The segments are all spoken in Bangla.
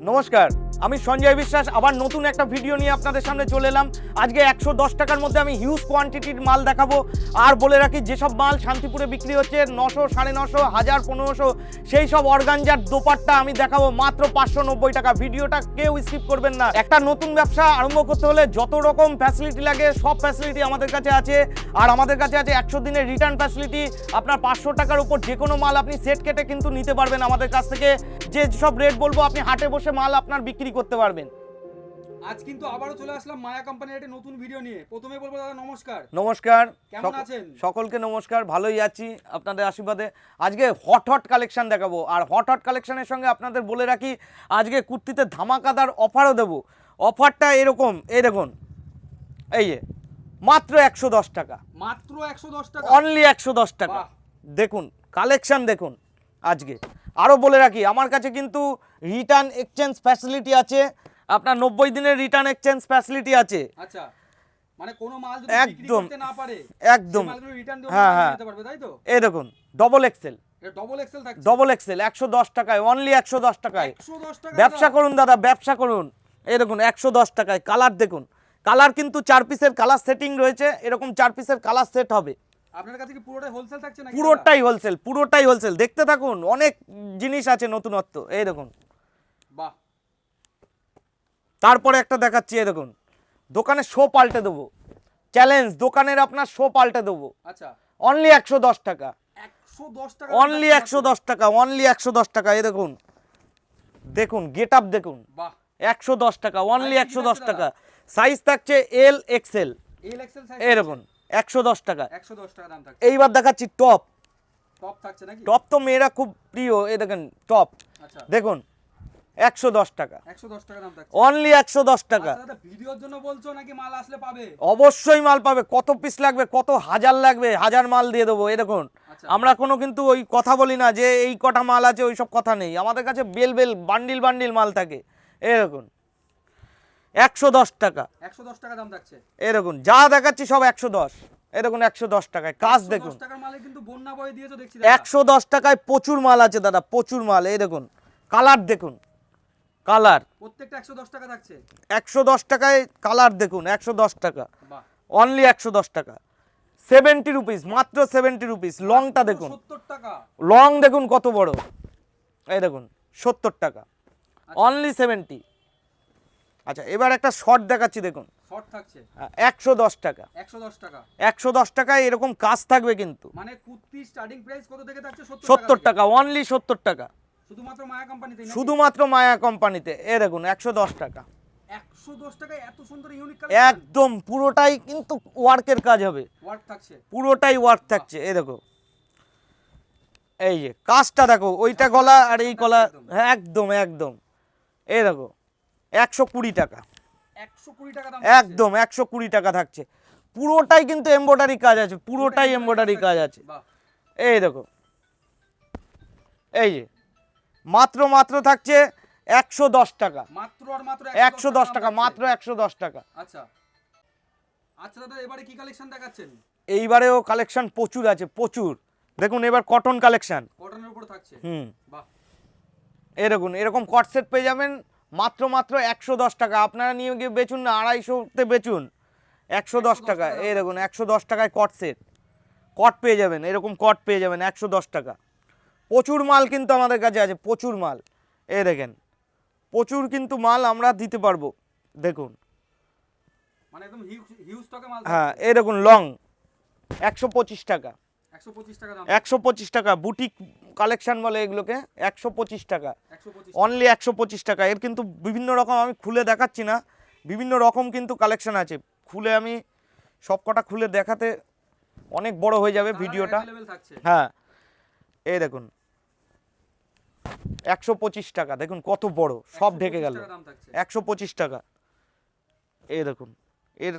নমস্কার। আমি সঞ্জয় বিশ্বাস, আবার নতুন একটা ভিডিও নিয়ে আপনাদের সামনে চলে এলাম। আজকে একশো দশ টাকার মধ্যে আমি হিউজ কোয়ান্টিটির মাল দেখাবো। আর বলে রাখি, যেসব মাল শান্তিপুরে বিক্রি হচ্ছে, নশো, সাড়ে নশো, হাজার, পনেরোশো, সেই সব অর্গানজার দোপারটা আমি দেখাবো মাত্র পাঁচশো নব্বই টাকা। ভিডিওটা কেউ স্কিপ করবেন না। একটা নতুন ব্যবসা আরম্ভ করতে হলে যত রকম ফ্যাসিলিটি লাগে, সব ফ্যাসিলিটি আমাদের কাছে আছে। আর আমাদের কাছে আছে একশো দিনের রিটার্ন ফ্যাসিলিটি আপনার পাঁচশো টাকার উপর যে কোনো মাল আপনি সেট কেটে কিন্তু নিতে পারবেন আমাদের কাছ থেকে। যে সব রেট বলব, আপনি হাটে বসে মাল আপনার বিক্রি করতে পারবেন। আজ কিন্তু আবারও চলে আসলাম মায়া কোম্পানির একটা নতুন ভিডিও নিয়ে। প্রথমে বলব দাদা নমস্কার। নমস্কার। কেমন আছেন? সকলকে নমস্কার ভালোই আছি আপনাদের আশীর্বাদে। আজকে হট হট কালেকশন দেখাবো। আর হট হট কালেকশনের সঙ্গে আপনাদের বলে রাখি আজকে কুর্তিতে ধামাকাদার অফারও দেবো। অফারটা এরকম এই দেখুন। এই যে মাত্র একশো দশ টাকা। মাত্র একশো দশ টাকা? অনলি একশো দশ টাকা। দেখুন কালেকশন দেখুন আজকে। আরও বলে রাখি আমার কাছে কিন্তু রিটার্ন এক্সচেঞ্জ ফ্যাসিলিটি আছে। আপনার নব্বই দিনের রিটার্ন এক্সচেঞ্জ ফ্যাসিলিটি আছে। আচ্ছা মানে কোনো মাল যদি একদম। না পারে একদম। রিটার্ন হ্যাঁ, হ্যাঁ। পারবে তাই তো? এই দেখুন ডবল এক্সেল ডবল এক্সেল থাকছে। ডবল এক্সেল একশো দশ টাকায় অনলি একশো দশ টাকায়। ব্যবসা করুন দাদা ব্যবসা করুন। এই দেখুন একশো দশ টাকায় কালার দেখুন। কালার কিন্তু চার পিসের কালার সেটিং রয়েছে এরকম চার পিসের কালার সেট হবে। আপনার কাছে কি পুরোটাই হোলসেল থাকছে নাকি? পুরোটাই হোলসেল পুরোটাই হোলসেল দেখতে থাকুন অনেক জিনিস আছে নতুনত্ব এই দেখুন। বাহ। তারপরে একটা দেখাচ্ছি এই দেখুন। দোকানে শো পাল্টে দেবো। চ্যালেঞ্জ দোকানের আপনার শো পাল্টে দেবো। আচ্ছা। অনলি একশো দশ টাকা। অনলি একশো দশ টাকা অনলি একশো দশ টাকা এই দেখুন। দেখুন গেট আপ দেখুন। একশো দশ টাকা অনলি একশো দশ টাকা। সাইজ থাকছে এল এক্সেল এল একশো দশ টাকা। একশো দশ টাকা দাম থাকছে। এইবার দেখাচ্ছি টপ টপ থাকছে নাকি? টপ তো মেয়েরা খুব প্রিয় এই দেখেন টপ আচ্ছা। দেখুন একশো দশ টাকা। একশো দশ টাকা দাম থাকছে। অনলি একশো দশ টাকা। আচ্ছা ভিডিওর জন্য বলছো নাকি মাল আসলে পাবে? অবশ্যই মাল পাবে। কত পিস লাগবে কত হাজার লাগবে হাজার মাল দিয়ে দেবো এই দেখুন। আচ্ছা। আমরা কোনো কিন্তু ওই কথা বলি না যে এই কটা মাল আছে ওই সব কথা নেই। আমাদের কাছে বেল বেল বান্ডিল বান্ডিল মাল থাকে এই দেখুন। একশো দশ টাকা। একশো দশ টাকা দাম থাকছে। দেখুন যা দেখাচ্ছি সব একশো দশ। দেখুন একশো দশ টাকায়। কাজ 110 দেখুন। একশো দশ টাকায় প্রচুর মাল আছে দাদা প্রচুর মাল। এই দেখুন কালার দেখুন। কালার। প্রত্যেকটা একশো দশ টাকা থাকছে। একশো দশ টাকায় কালার দেখুন একশো দশ টাকা। বাহ। অনলি একশো দশ টাকা। সেভেন্টি রুপিস মাত্র সেভেন্টি রুপিস লংটা দেখুন। লং দেখুন কত বড়। এই দেখুন সত্তর টাকা। অনলি সেভেন্টি আচ্ছা এবার একটা শর্ট দেখাচ্ছি দেখুন। শর্ট থাকছে। টাকা। একশো দশ টাকা। একশো দশ টাকায় এরকম কাজ থাকবে কিন্তু। মানে কুর্তি স্টার্টিং প্রাইস কত থেকে থাকছে? সত্তর থেকে? টাকা অনলি টাকা। শুধুমাত্র মায়া কোম্পানিতে শুধুমাত্র মায়া কোম্পানিতে। এ দেখুন একশো দশ টাকা। একশো দশ টাকায় এত সুন্দর ইউনিক একদম পুরোটাই কিন্তু ওয়ার্কের কাজ হবে। থাকছে। পুরোটাই ওয়ার্ক থাকছে। এই দেখো। এই যে কাজটা দেখো ওইটা গলা আর এই গলা হ্যাঁ একদম একদম। এই দেখো। একশো কুড়ি টাকা। একশো কুড়ি টাকা একদম একশো কুড়ি টাকা থাকছে। পুরোটাই কিন্তু এমব্রয়ডারি কাজ আছে পুরোটাই এমব্রয়ডারি কাজ আছে এই দেখো। এই যে মাত্র মাত্র থাকছে একশো দশ টাকা। মাত্র আর মাত্র একশো দশ টাকা মাত্র একশো দশ টাকা। আচ্ছা। আচ্ছা দাদা এবারে কি কালেকশন দেখাচ্ছেন? এইবারেও কালেকশন প্রচুর আছে প্রচুর। দেখুন এবার কটন কালেকশন কটনের উপর থাকছে? হুম। বাহ। এই দেখুন এরকম কট সেট পেয়ে যাবেন মাত্র মাত্র একশো দশ টাকা। আপনারা নিয়ে গিয়ে বেচুন না আড়াইশোতে বেচুন। একশো দশ টাকা। এই দেখুন একশো দশ টাকায় কট সেট কট পেয়ে যাবেন এরকম কট পেয়ে যাবেন একশো দশ টাকা। প্রচুর মাল কিন্তু আমাদের কাছে আছে প্রচুর মাল। এ দেখেন প্রচুর কিন্তু মাল আমরা দিতে পারব। দেখুন। মানে হ্যাঁ এই দেখুন লং একশো পঁচিশ টাকা। একশো পঁচিশ টাকা বুটিক কালেকশন বলে এগুলোকে একশো পঁচিশ টাকা। অনলি একশো পঁচিশ টাকা। এর কিন্তু বিভিন্ন রকম আমি খুলে দেখাচ্ছি না বিভিন্ন রকম কিন্তু কালেকশন আছে। খুলে আমি সব কটা খুলে দেখাতে অনেক বড় হয়ে যাবে ভিডিওটা। হ্যাঁ। এই দেখুন। একশো পঁচিশ টাকা দেখুন কত বড় সব ঢেকে গেল। একশো পঁচিশ টাকা। এই দেখুন এর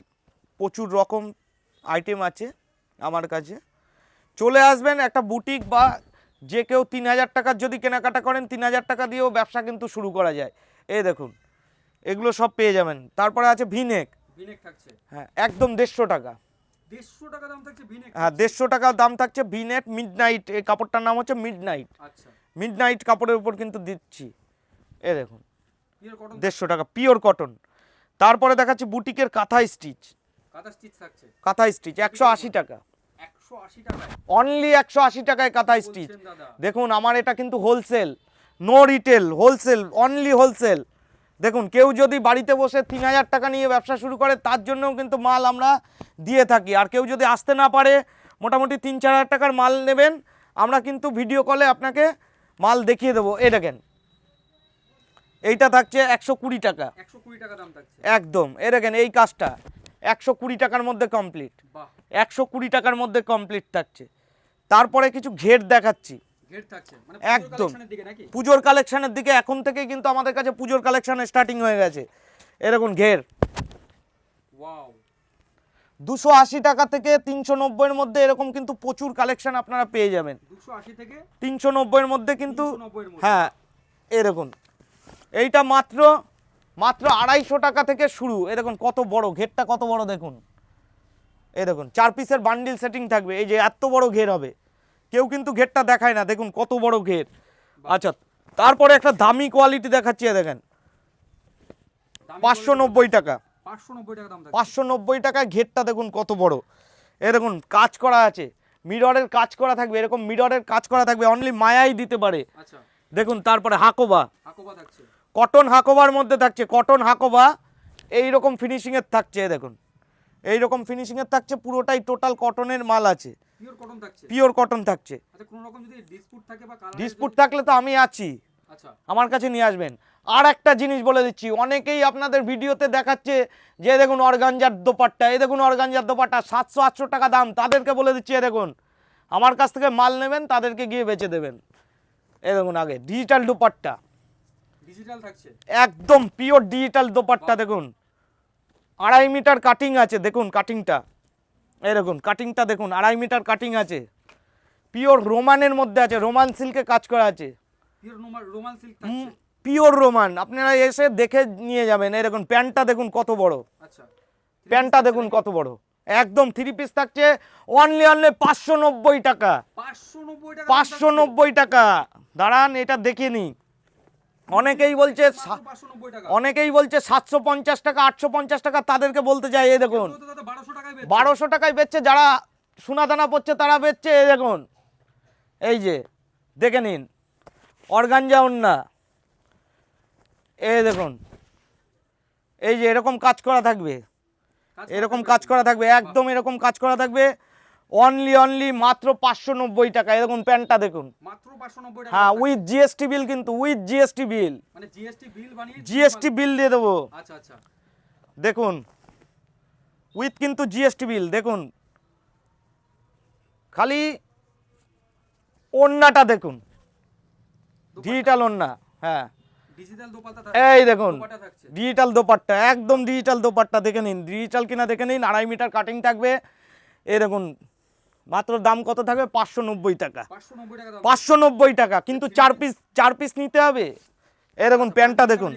প্রচুর রকম আইটেম আছে আমার কাছে। চলে আসবেন একটা বুটিক বা যে কেউ তিন হাজার টাকার যদি কেনাকাটা করেন তিন হাজার টাকা দিয়েও ব্যবসা কিন্তু শুরু করা যায়। এই দেখুন এগুলো সব পেয়ে যাবেন। তারপরে আছে ভিনেক। ভিনেক থাকছে? হ্যাঁ একদম দেড়শো টাকা। দেড়শো টাকা দাম থাকছে ভিনেক? হ্যাঁ দেড়শো টাকা দাম থাকছে ভিনেট মিড নাইট এই কাপড়টার নাম হচ্ছে মিড নাইট আচ্ছা। মিড নাইট কাপড়ের উপর কিন্তু দিচ্ছি। এ দেখুন দেড়শো টাকা পিওর কটন তারপরে দেখাচ্ছি বুটিকের কাঁথা স্টিচ কাঁথা স্টিচ থাকছে? কাঁথা স্টিচ একশো আশি টাকা। অনলি একশো আশি টাকায় কাঁথা স্টিচ দেখুন আমার এটা কিন্তু wholesale no retail wholesale only wholesale দেখুন কেউ যদি বাড়িতে বসে তিন হাজার টাকা নিয়ে ব্যবসা শুরু করে তার জন্যও কিন্তু মাল আমরা দিয়ে থাকি। আর কেউ যদি আসতে না পারে মোটামুটি তিন চার হাজার টাকার মাল নেবেন আমরা কিন্তু ভিডিও কলে আপনাকে মাল দেখিয়ে দেবো। এই দেখেন এইটা থাকছে একশো কুড়ি টাকা। একশো কুড়ি টাকা দাম থাকছে। একদম। এ দেখেন এই কাজটা। একশো কুড়ি টাকার মধ্যে কমপ্লিট একশো কুড়ি টাকার মধ্যে কমপ্লিট থাকছে। তারপরে কিছু ঘের দেখাচ্ছি। মানে একদম। পুজোর কালেকশনের দিকে এখন থেকেই কিন্তু আমাদের কাছে পুজোর কালেকশন স্টার্টিং হয়ে গেছে। এরকম ঘের। দুশো আশি টাকা থেকে তিনশো নব্বইয়ের মধ্যে এরকম কিন্তু প্রচুর কালেকশন আপনারা পেয়ে যাবেন। থেকে তিনশো নব্বইয়ের মধ্যে কিন্তু 390 এর মধ্যে। হ্যাঁ এরকম এইটা মাত্র মাত্র আড়াইশো টাকা থেকে শুরু। এ দেখুন কত বড় ঘেরটা কত বড় দেখুন। এ দেখুন চার পিসের বান্ডিল সেটিং থাকবে। এই যে এত বড় ঘের হবে। কেউ কিন্তু ঘেরটা দেখায় না। দেখুন কত বড় ঘের। আচ্ছা তারপরে একটা দামি কোয়ালিটি দেখাচ্ছি এ দেখেন। পাঁচশো নব্বই টাকা। পাঁচশো নব্বই টাকা পাঁচশো নব্বই টাকায় ঘেরটা দেখুন কত বড়। এ দেখুন কাজ করা আছে। মিররের কাজ করা থাকবে। এরকম মিররের কাজ করা থাকবে। অনলি মায়াই দিতে পারে। আচ্ছা। দেখুন তারপরে হাকোবা। হাকোবা থাকছে। কটন হাকোবার মধ্যে থাকছে কটন হাকোবা এই রকম ফিনিশিংয়ের থাকছে দেখুন। এই রকম ফিনিশিংয়ের থাকছে পুরোটাই টোটাল কটনের মাল আছে। পিওর কটন থাকছে? পিওর কটন থাকছে। আচ্ছা কোনো রকম যদি ডিসপুট থাকে বা কালার ডিসপুট থাকলে তো আমি আছি। আচ্ছা। আমার কাছে নিয়ে আসবেন। আর একটা জিনিস বলে দিচ্ছি অনেকেই আপনাদের ভিডিওতে দেখাচ্ছে যে দেখুন অর্গানজার দোপাট্টা এই দেখুন অর্গানজার দোপাট্টা সাতশো আটশো টাকা দাম। তাদেরকে বলে দিচ্ছি এ দেখুন আমার কাছ থেকে মাল নেবেন তাদেরকে গিয়ে বেচে দেবেন। এই দেখুন আগে ডিজিটাল দোপাট্টা। ডিজিটাল থাকছে। একদম পিওর ডিজিটাল দোপাট্টা দেখুন। আড়াই মিটার কাটিং আছে দেখুন কাটিংটা দেখুন কাটিংটা দেখুন আড়াই মিটার কাটিং আছে। পিওর রোমানের মধ্যে আছে রোমান সিল্কে কাজ করা আছে। Pure Roman silk pure Roman আপনারা এসে দেখে নিয়ে যাবেন। দেখুন প্যান্টটা দেখুন কত বড়। আচ্ছা। প্যান্টটা দেখুন কত বড়। একদম থ্রি পিস থাকছে অনলি অনলি পাঁচশো নব্বই টাকা। পাঁচশো নব্বই টাকা দাঁড়ান এটা দেখে নি অনেকেই বলছে অনেকেই বলছে সাতশো পঞ্চাশ টাকা আটশো পঞ্চাশ টাকা তাদেরকে বলতে চাই এই দেখুন। বারোশো টাকায় বেচছে। যারা সোনাদানা পড়ছে তারা বেচছে এই দেখুন। এই যে দেখে নিন। অর্গানজা না এই দেখুন। এই যে এরকম কাজ করা থাকবে। এরকম কাজ করা থাকবে একদম এরকম কাজ করা থাকবে। অনলি অনলি মাত্র পাঁচশো নব্বই টাকা। এরকম প্যান্টটা দেখুন। হ্যাঁ উইথ জিএসটি বিল কিন্তু with GST bill GST bill দিয়ে দেবো। আচ্ছা আচ্ছা। দেখুন উইথ কিন্তু জিএসটি বিল দেখুন। খালি ওন্নাটা দেখুন। ডিজিটাল ওন্না হ্যাঁ। এই দেখুন ডিজিটাল দোপাট্টা একদম ডিজিটাল দোপাট্টা দেখে নিন। ডিজিটাল কিনা দেখে নিন আড়াই মিটার কাটিং থাকবে। এই দেখুন মাত্র দাম কত থাকবে? পাঁচশো নব্বই টাকা। পাঁচশো নব্বই টাকা কিন্তু চার পিস চার পিস নিতে হবে? এই দেখুন প্যান্টটা দেখুন।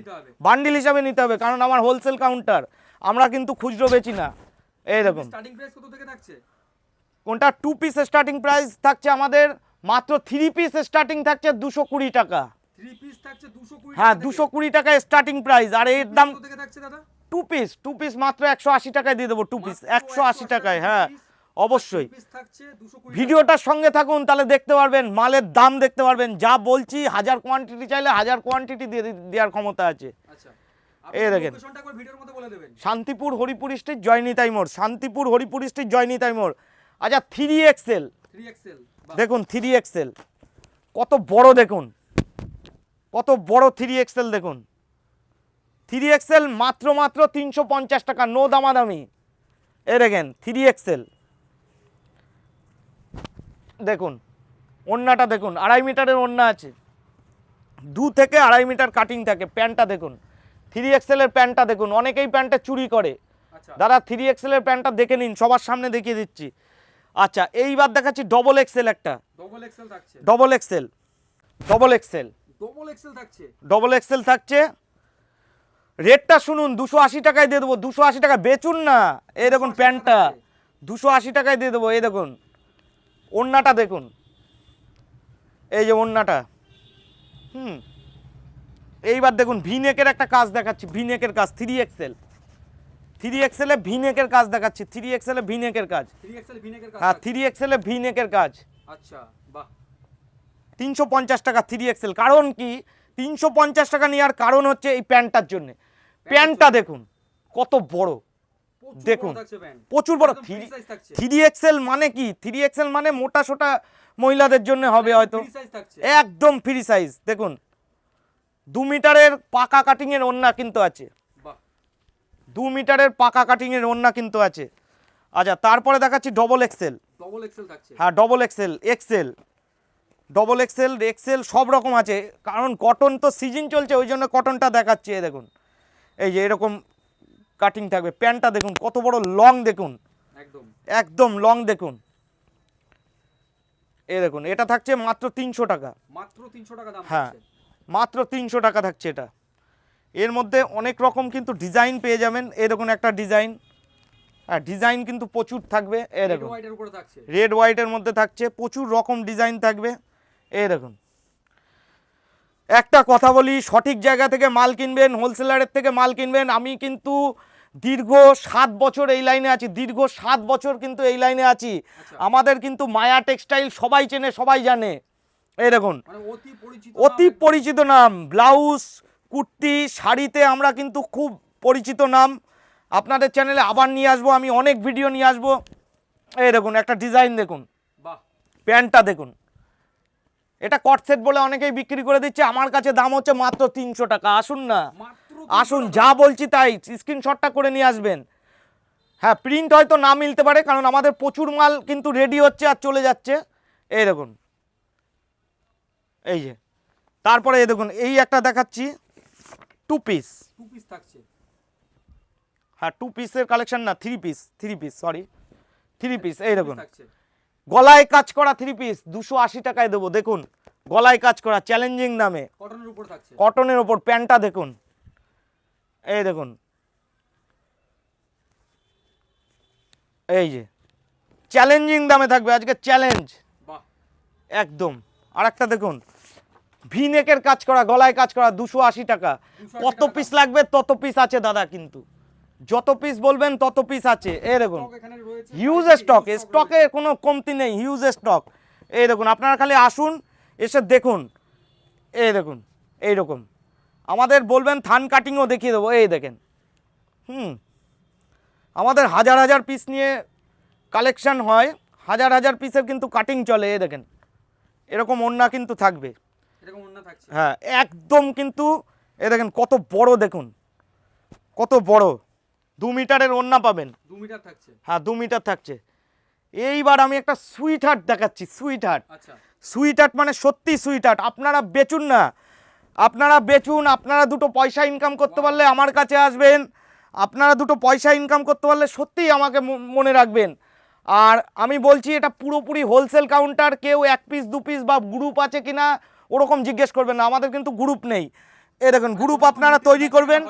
বান্ডিল হিসাবে নিতে হবে কারণ আমার হোলসেল কাউন্টার আমরা কিন্তু খুচরো বেচি না। এই দেখুন। কোনটা? টু পিস স্টার্টিং প্রাইস থাকছে আমাদের মাত্র থ্রি পিস স্টার্টিং থাকছে দুশো কুড়ি টাকা। থাকছে দুশো কুড়ি হ্যাঁ দুশো কুড়ি টাকা স্টার্টিং প্রাইস আর এর দাম টু পিস টু পিস মাত্র একশো আশি টাকায় দিয়ে দেবো টু পিস একশো আশি টাকায় হ্যাঁ। অবশ্যই। ভিডিওটার সঙ্গে থাকুন তাহলে দেখতে পারবেন মালের দাম দেখতে পারবেন। যা বলছি হাজার কোয়ান্টিটি চাইলে হাজার কোয়ান্টিটি দিয়ে দেওয়ার ক্ষমতা আছে। আচ্ছা। এই দেখেন। শান্তিপুর হরিপুর স্ট্রিট জয়নিতাই মোড়। শান্তিপুর হরিপুর স্ট্রিট জয়নিতাই মোড়। আচ্ছা থ্রি এক্সেল দেখুন থ্রি এক্সেল কত বড় দেখুন। কত বড় থ্রি এক্সেল দেখুন। থ্রি এক্সেল মাত্র মাত্র তিনশো পঞ্চাশ টাকা নো দামাদামি। এ দেখেন থ্রি এক্সেল দেখুন ওন্নাটা দেখুন আড়াই মিটারের ওন্না আছে। দু থেকে আড়াই মিটার কাটিং থাকে প্যান্টটা দেখুন। থ্রি এক্সেলের প্যান্টটা দেখুন অনেকেই প্যান্টটা চুরি করে। আচ্ছা। দাদা থ্রি এক্সেলের প্যান্টটা দেখে নিন সবার সামনে দেখিয়ে দিচ্ছি। আচ্ছা এইবার দেখাচ্ছি ডবল এক্সেল একটা। ডবল এক্সেল থাকছে। Double XL double XL double XL থাকছে। ডবল এক্সেল থাকছে। রেটটা শুনুন দুশো আশি টাকায় দিয়ে দেবো দুশো আশি টাকা বেচুন না। এই দেখুন প্যান্টটা দুশো আশি টাকায় দিয়ে দেবো এই দেখুন। ওন্নাটা দেখুন। এই যে ওন্নাটা হুম। এইবার দেখুন ভিনেকের একটা কাজ দেখাচ্ছি ভিনেকের কাজ থ্রি এক্সেল থ্রি এক্সেলে ভিনেকের কাজ দেখাচ্ছি থ্রি এক্সেলে ভিনেকের কাজ। হ্যাঁ। থ্রি এক্সেলে ভিনেকের কাজ। আচ্ছা বাহ। তিনশো পঞ্চাশ টাকা থ্রি এক্সেল কারণ কি? তিনশো পঞ্চাশ টাকা নেওয়ার কারণ হচ্ছে এই প্যান্টটার জন্য। প্যান্টটা দেখুন কত বড়। দেখুন, প্রচুর বড় থ্রি থ্রি এক্সেল মানে কি? থ্রি এক্সেল মানে মোটা সোটা মহিলাদের জন্য হবে হয়তো। একদম ফ্রি সাইজ দেখুন। দু মিটারের পাকা কাটিংয়ের ওন্না কিন্তু আছে। দু মিটারের পাকা কাটিংয়ের ওন্না কিন্তু আছে। আচ্ছা তারপরে দেখাচ্ছি ডবল এক্সেল ডবল এক্সেল থাকছে। হ্যাঁ double XL XL double XL XL সব রকম আছে। কারণ কটন তো সিজন চলছে ওই জন্য কটনটা দেখাচ্ছি দেখুন। এই যে এরকম কাটিং থাকবে। প্যান্টটা দেখুন কত বড় লং দেখুন। একদম। একদম লং দেখুন। এই দেখুন এটা থাকছে মাত্র তিনশো টাকা। মাত্র 300 টাকা দাম হ্যাঁ মাত্র তিনশো টাকা থাকছে এটা। এর মধ্যে অনেক রকম কিন্তু ডিজাইন পেয়ে যাবেন। এই দেখুন একটা ডিজাইন হ্যাঁ ডিজাইন কিন্তু প্রচুর থাকবে। এই রেড দেখুন। হোয়াইটের রেড হোয়াইটের মধ্যে থাকছে প্রচুর রকম ডিজাইন থাকবে। এই দেখুন। একটা কথা বলি সঠিক জায়গা থেকে মাল কিনবেন হোলসেলারের থেকে মাল কিনবেন। আমি কিন্তু দীর্ঘ সাত বছর এই লাইনে আছি দীর্ঘ সাত বছর কিন্তু এই লাইনে আছি। আচ্ছা। আমাদের কিন্তু মায়া টেক্সটাইল সবাই চেনে সবাই জানে। এই দেখুন মানে অতি পরিচিত অতি নাম পরিচিত নাম ব্লাউজ কুর্তি শাড়িতে আমরা কিন্তু খুব পরিচিত নাম। আপনাদের চ্যানেলে আবার নিয়ে আসব আমি অনেক ভিডিও নিয়ে আসব। এই দেখুন একটা ডিজাইন দেখুন। প্যান্টটা দেখুন। এটা কটসেট বলে অনেকেই বিক্রি করে দিচ্ছে। আমার কাছে দাম হচ্ছে মাত্র তিনশো টাকা। আসুন না। আসুন যা বলছি তাই। স্ক্রিনশটটা করে নিয়ে আসবেন। হ্যাঁ প্রিন্ট হয়তো না মিলতে পারে কারণ আমাদের প্রচুর মাল কিন্তু রেডি হচ্ছে আর চলে যাচ্ছে। এই দেখুন। এই যে। তারপরে এই দেখুন এই একটা দেখাচ্ছি। টু পিস টু পিস থাকছে। হ্যাঁ টু পিসের কালেকশন না three piece three piece sorry three piece এই দেখুন। থাকছে। গলায় কাজ করা থ্রি পিস দুশো আশি টাকায় দেবো দেখুন। গলায় কাজ করা চ্যালেঞ্জিং দামে। কটনের উপর থাকছে। কটনের ওপর প্যান্টটা দেখুন। এই দেখুন। এই যে। চ্যালেঞ্জিং দামে থাকবে আজকে চ্যালেঞ্জ একদম। আর একটা দেখুন। ভি নেকের কাজ করা গলায় কাজ করা দুশো আশি টাকা। কত পিস লাগবে? তত পিস আছে দাদা কিন্তু। যত পিস বলবেন তত পিস আছে। এই দেখুন হিউজ স্টক স্টকে কোনো কমতি নেই হিউজ স্টক এই দেখুন আপনারা খালি আসুন এসে দেখুন। এই দেখুন এই রকম আমাদের বলবেন থান কাটিংও দেখিয়ে দেবো। এই দেখেন হুম। আমাদের হাজার হাজার পিস নিয়ে কালেকশন হয়। হাজার হাজার পিসের কিন্তু কাটিং চলে এই দেখেন। এরকম ওন্না কিন্তু থাকবে। হ্যাঁ একদম কিন্তু এ দেখেন কত বড় দেখুন। কত বড়। দু মিটারের ওন্না পাবেন। দু মিটার থাকছে। হ্যাঁ দু মিটার থাকছে। এইবার আমি একটা সুইট হার্ট দেখাচ্ছি সুইট হার্ট আচ্ছা। সুইট হার্ট মানে সত্যি সুইট হার্ট আপনারা বেচুন না। আপনারা বেচুন আপনারা দুটো পয়সা ইনকাম করতে পারলে আমার কাছে আসবেন। আপনারা দুটো পয়সা ইনকাম করতে পারলে সত্যিই আমাকে মনে রাখবেন। আর আমি বলছি এটা পুরোপুরি হোলসেল কাউন্টার কেউ এক পিস দু পিস বা গ্রুপ আছে কিনা ওরকম জিজ্ঞেস করবেন না। আমাদের কিন্তু গ্রুপ নেই। এ দেখুন গ্রুপ আপনারা তৈরি করবেন।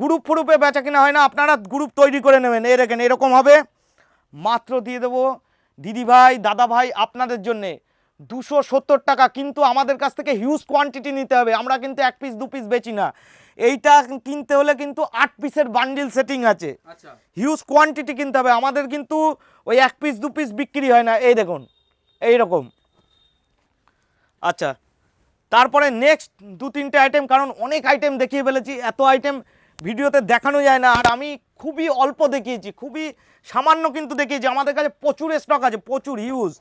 গ্রুপ ফুরুপে বেচা কিনা হয় না আপনারা গ্রুপ তৈরি করে নেবেন। এই দেখেন এরকম হবে। মাত্র দিয়ে দেবো। দিদি ভাই দাদা ভাই আপনাদের জন্যে দুশো সত্তর টাকা কিন্তু আমাদের কাছ থেকে হিউজ কোয়ান্টিটি নিতে হবে। আমরা কিন্তু এক পিস দু পিস বেচি না। এইটা কিনতে হলে কিন্তু আট পিসের বান্ডিল সেটিং আছে। আচ্ছা। হিউজ কোয়ান্টিটি কিনতে হবে। আমাদের কিন্তু ওই এক পিস দু পিস বিক্রি হয় না। এই দেখুন এই রকম আচ্ছা তারপরে নেক্সট দু তিনটে আইটেম কারণ অনেক আইটেম দেখিয়ে ফেলেছি এত আইটেম ভিডিওতে দেখানো যায় না। আর আমি খুবই অল্প দেখিয়েছি খুবই সামান্য কিন্তু দেখিয়েছি। আমাদের কাছে প্রচুর স্টক আছে প্রচুর হিউজ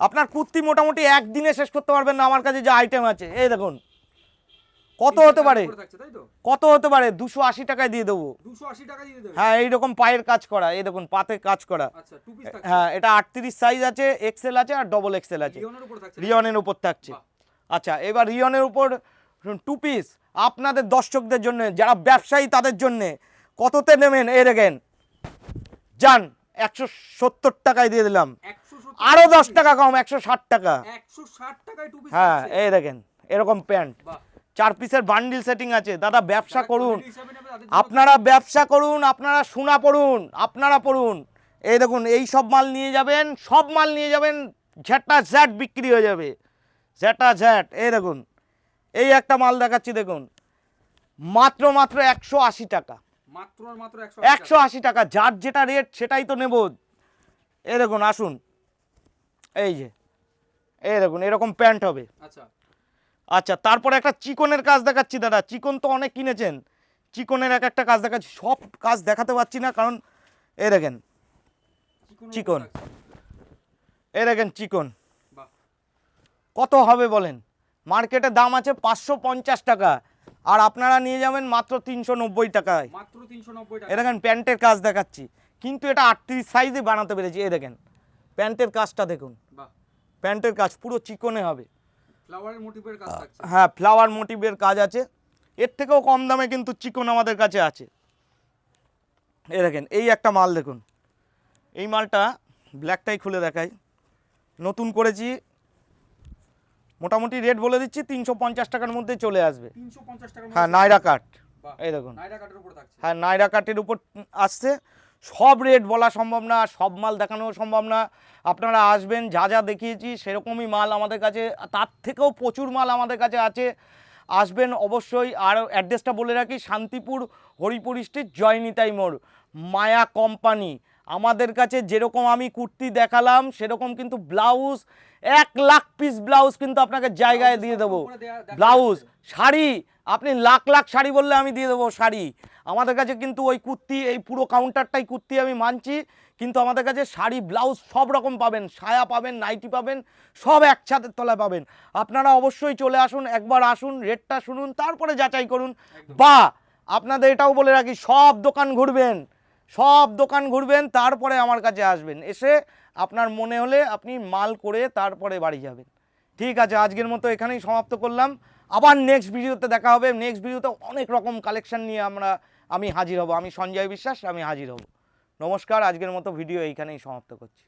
আপনার কুর্তি মোটামুটি একদিনে শেষ করতে পারবেন না আমার কাছে যে আইটেম আছে। এই দেখুন কত হতে পারে? কত হতে পারে? দুশো আশি টাকায় দিয়ে দেবো। 280 টাকা দিয়ে হ্যাঁ এইরকম পায়ের কাজ করা এই দেখুন পাতে কাজ করা। আচ্ছা হ্যাঁ এটা আটত্রিশ সাইজ আছে এক্সেল আছে আর ডবল এক্সেল আছে। রিয়নের উপর থাকছে। আচ্ছা এবার রিয়নের উপর টু পিস আপনাদের দর্শকদের জন্য যারা ব্যবসায়ী তাদের জন্য কততে নেবেন এই দেখেন? যান একশো সত্তর টাকায় দিয়ে দিলাম। 170 আরও দশ টাকা কম একশো ষাট টাকা। 160 টাকায় টু পিস হ্যাঁ এই দেখেন এরকম প্যান্ট। চার পিসের বান্ডিল সেটিং আছে। দাদা ব্যবসা করুন। আপনারা ব্যবসা করুন আপনারা সোনা পড়ুন আপনারা পড়ুন। এই দেখুন এই সব মাল নিয়ে যাবেন সব মাল নিয়ে যাবেন ঝ্যাটা ঝ্যাট বিক্রি হয়ে যাবে। ঝ্যাটা ঝ্যাট এই দেখুন এই একটা মাল দেখাচ্ছি দেখুন মাত্র মাত্র একশো আশি টাকা। মাত্র মাত্র একশো আশি টাকা। যার যেটা রেট সেটাই তো নেব। এই দেখুন আসুন এই যে এই দেখুন এরকম প্যান্ট হবে। আচ্ছা। আচ্ছা তারপরে একটা চিকনের কাজ দেখাচ্ছি দাদা চিকন তো অনেক কিনেছেন। চিকনের এক একটা কাজ দেখাচ্ছি সব কাজ দেখাতে পারছি না কারণ এই দেখেন চিকন। এই দেখেন চিকন। কত হবে বলেন? মার্কেটে দাম আছে পাঁচশো পঞ্চাশ টাকা আর আপনারা নিয়ে যাবেন মাত্র তিনশো নব্বই টাকায়। মাত্র তিনশো নব্বই এ টাকা দেখেন প্যান্টের কাজ দেখাচ্ছি কিন্তু এটা আটত্রিশ সাইজে বানাতে পেরেছি। এই দেখেন প্যান্টের কাজটা দেখুন। প্যান্টের কাজ পুরো চিকনে হবে। হ্যাঁ ফ্লাওয়ার মোটিভের কাজ আছে। এর থেকেও কম দামে কিন্তু চিকন আমাদের কাছে আছে। এই দেখেন এই একটা মাল দেখুন। এই মালটা ব্ল্যাকটাই খুলে দেখাই। নতুন করেছি মোটামুটি রেট বলে দিচ্ছি তিনশো পঞ্চাশ টাকার মধ্যে চলে আসবে। হ্যাঁ নাইরা কাট এই দেখুন। নাইরা কাটের উপর থাকছে। হ্যাঁ নাইরা কাটের উপর আসছে। সব রেট বলা সম্ভব না সব মাল দেখানো সম্ভব না। আপনারা আসবেন যা যা দেখিয়েছি সেরকমই মাল আমাদের কাছে তার থেকেও প্রচুর মাল আমাদের কাছে আছে। আসবেন অবশ্যই আর অ্যাড্রেসটা বলে রাখি শান্তিপুর হরিপুর স্ট্রিট জয়নিতাই মোড় মায়া কোম্পানি। আমাদের কাছে যেরকম আমি কুর্তি দেখালাম সেরকম কিন্তু ব্লাউজ এক লাখ পিস ব্লাউজ কিন্তু আপনাকে জায়গায় দিয়ে দেবো। ব্লাউজ শাড়ি আপনি লাখ লাখ শাড়ি বললে আমি দিয়ে দেবো শাড়ি। আমাদের কাছে কিন্তু ওই কুর্তি এই পুরো কাউন্টারটাই কুর্তি আমি মানছি কিন্তু আমাদের কাছে শাড়ি ব্লাউজ সব রকম পাবেন। সায়া পাবেন নাইটি পাবেন সব এক ছাদের তলায় পাবেন। আপনারা অবশ্যই চলে আসুন একবার আসুন রেটটা শুনুন তারপরে যাচাই করুন। বা আপনাদের এটাও বলে রাখি সব দোকান ঘুরবেন। সব দোকান ঘুরবেন, তারপরে আমার কাছে আসবেন। এসে আপনার মনে হলে আপনি মাল করে তারপরে বাড়ি যাবেন। ঠিক আছে, আজকের মতো এখানেই সমাপ্ত করলাম। আবার নেক্সট ভিডিওতে দেখা হবে। নেক্সট ভিডিওতে অনেক রকম কালেকশন নিয়ে আমরা, আমি হাজির হব। আমি সঞ্জয় বিশ্বাস, আমি হাজির হব। নমস্কার, আজকের মতো ভিডিও এইখানেই সমাপ্ত করছি।